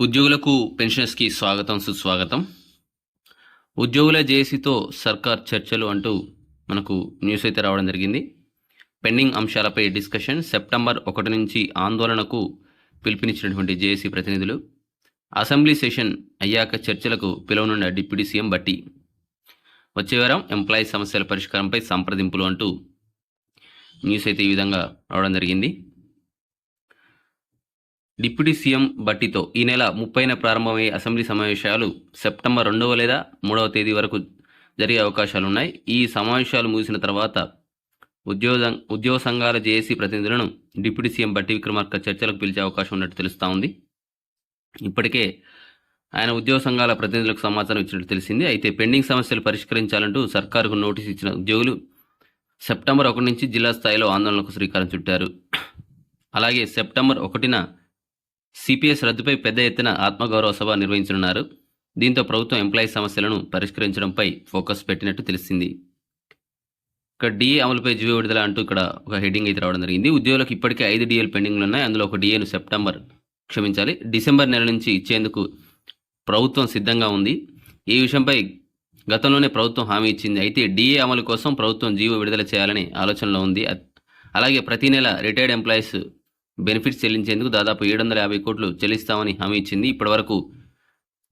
ఉద్యోగులకు పెన్షనర్స్కి స్వాగతం సుస్వాగతం. ఉద్యోగుల జేఏసీతో సర్కార్ చర్చలు అంటూ మనకు న్యూస్ అయితే రావడం జరిగింది. పెండింగ్ అంశాలపై డిస్కషన్ సెప్టెంబర్ ఒకటి నుంచి ఆందోళనకు పిలుపునిచ్చినటువంటి జేఏసీ ప్రతినిధులు. అసెంబ్లీ సెషన్ అయ్యాక చర్చలకు పిలువనున్న డిప్యూటీ సీఎం బట్టి. వచ్చే వారం ఎంప్లాయీ సమస్యల పరిష్కారంపై సంప్రదింపులు అంటూ న్యూస్ అయితే ఈ విధంగా రావడం జరిగింది. డిప్యూటీ సీఎం బట్టితో ఈ నెల ముప్పైన ప్రారంభమయ్యే అసెంబ్లీ సమావేశాలు సెప్టెంబర్ రెండవ లేదా మూడవ తేదీ వరకు జరిగే అవకాశాలు ఉన్నాయి ఈ సమావేశాలు ముగిసిన తర్వాత ఉద్యోగ ఉద్యోగ సంఘాల జేఏసీ ప్రతినిధులను డిప్యూటీ సీఎం బట్టి విక్రమార్క చర్చలకు పిలిచే అవకాశం ఉన్నట్టు తెలుస్తూ ఉంది. ఇప్పటికే ఆయన ఉద్యోగ సంఘాల ప్రతినిధులకు సమాచారం ఇచ్చినట్టు తెలిసింది. అయితే పెండింగ్ సమస్యలు పరిష్కరించాలంటూ సర్కారుకు నోటీస్ ఇచ్చిన ఉద్యోగులు సెప్టెంబర్ ఒకటి నుంచి జిల్లా స్థాయిలో ఆందోళనకు శ్రీకారం చుట్టారు. అలాగే సెప్టెంబర్ ఒకటిన సిపిఎస్ రద్దుపై పెద్ద ఎత్తున ఆత్మగౌరవ సభ నిర్వహించనున్నారు. దీంతో ప్రభుత్వం ఎంప్లాయీ సమస్యలను పరిష్కరించడంపై ఫోకస్ పెట్టినట్టు తెలిసింది. ఇక్కడ డిఏ అమలుపై జీవో విడుదల అంటూ ఇక్కడ ఒక హెడ్డింగ్ అయితే రావడం జరిగింది. ఉద్యోగులకు ఇప్పటికే ఐదు డిఏలు పెండింగ్లు ఉన్నాయి అందులో ఒక డిఏను సెప్టెంబర్ క్షమించాలి డిసెంబర్ నెల నుంచి ఇచ్చేందుకు ప్రభుత్వం సిద్ధంగా ఉంది. ఈ విషయంపై గతంలోనే ప్రభుత్వం హామీ ఇచ్చింది. అయితే డిఏ అమలు కోసం ప్రభుత్వం జీవో విడుదల చేయాలని ఆలోచనలో ఉంది. అలాగే ప్రతి నెల రిటైర్డ్ ఎంప్లాయీస్ బెనిఫిట్స్ చెల్లించేందుకు దాదాపు ఏడు వందల యాభై కోట్లు చెల్లిస్తామని హామీ ఇచ్చింది. ఇప్పటివరకు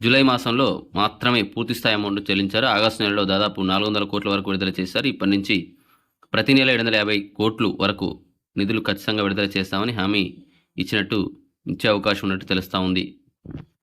జూలై మాసంలో మాత్రమే పూర్తి స్థాయి అమౌంట్ చెల్లించారు. ఆగస్టు నెలలో దాదాపు నాలుగు వందల కోట్ల వరకు విడుదల చేశారు. ఇప్పటి నుంచి ప్రతి నెల ఏడు వందల యాభై కోట్లు వరకు నిధులు ఖచ్చితంగా విడుదల చేస్తామని హామీ ఇచ్చినట్టు ఇచ్చే అవకాశం ఉన్నట్టు తెలుస్తూ ఉంది.